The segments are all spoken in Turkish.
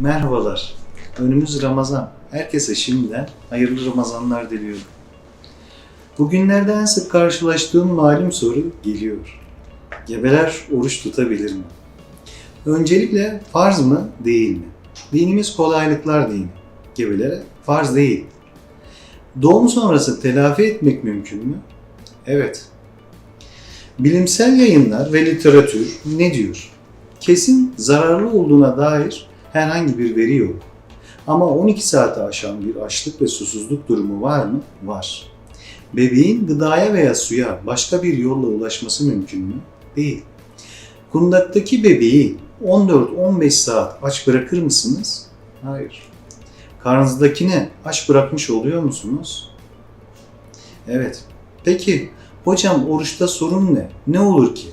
Merhabalar. Önümüz Ramazan. Herkese şimdiden hayırlı Ramazanlar diliyorum. Bugünlerde en sık karşılaştığım malum soru geliyor. Gebeler oruç tutabilir mi? Öncelikle farz mı, değil mi? Dinimiz kolaylıklar dini. Gebelere farz değil. Doğum sonrası telafi etmek mümkün mü? Evet. Bilimsel yayınlar ve literatür ne diyor? Kesin zararlı olduğuna dair herhangi bir veri yok. Ama 12 saate aşan bir açlık ve susuzluk durumu var mı? Var. Bebeğin gıdaya veya suya başka bir yolla ulaşması mümkün mü? Değil. Kundaktaki bebeği 14-15 saat aç bırakır mısınız? Hayır. Karnınızdakini aç bırakmış oluyor musunuz? Evet. Peki hocam oruçta sorun ne? Ne olur ki?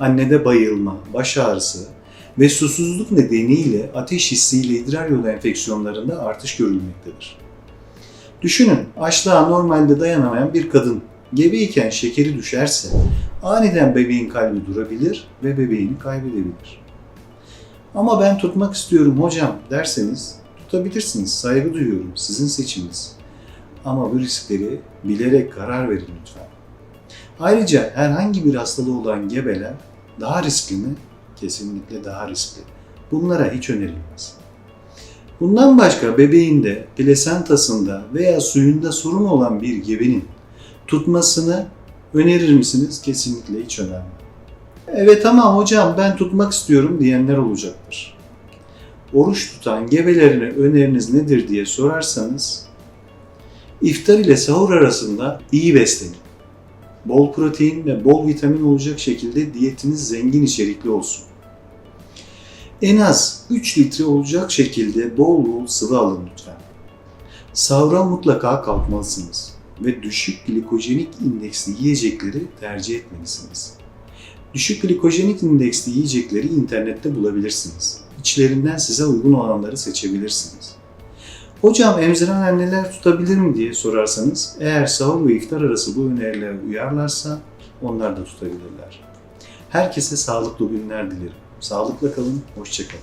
Annede bayılma, baş ağrısı ve susuzluk nedeniyle ateş hissiyle idrar yolu enfeksiyonlarında artış görülmektedir. Düşünün, açlığa normalde dayanamayan bir kadın gebeyken şekeri düşerse aniden bebeğin kalbi durabilir ve bebeğini kaybedebilir. Ama ben tutmak istiyorum hocam derseniz tutabilirsiniz. Saygı duyuyorum. Sizin seçiminiz. Ama bu riskleri bilerek karar verin lütfen. Ayrıca herhangi bir hastalığı olan gebeler daha riskli mi? Kesinlikle daha riskli. Bunlara hiç önerilmez. Bundan başka bebeğinde, plasentasında veya suyunda sorun olan bir gebenin tutmasını önerir misiniz? Kesinlikle hiç önermem. Evet ama hocam ben tutmak istiyorum diyenler olacaktır. Oruç tutan gebelerine öneriniz nedir diye sorarsanız iftar ile sahur arasında iyi beslenin. Bol protein ve bol vitamin olacak şekilde diyetiniz zengin içerikli olsun. En az 3 litre olacak şekilde bol bol sıvı alın lütfen. Sahura mutlaka kalkmalısınız ve düşük glikojenik indeksli yiyecekleri tercih etmelisiniz. Düşük glikojenik indeksli yiyecekleri internette bulabilirsiniz. İçlerinden size uygun olanları seçebilirsiniz. Hocam emziren anneler tutabilir mi diye sorarsanız eğer sahur ve iftar arası bu önerilere uyarlarsa onlar da tutabilirler. Herkese sağlıklı günler dilerim. Sağlıkla kalın, hoşçakalın.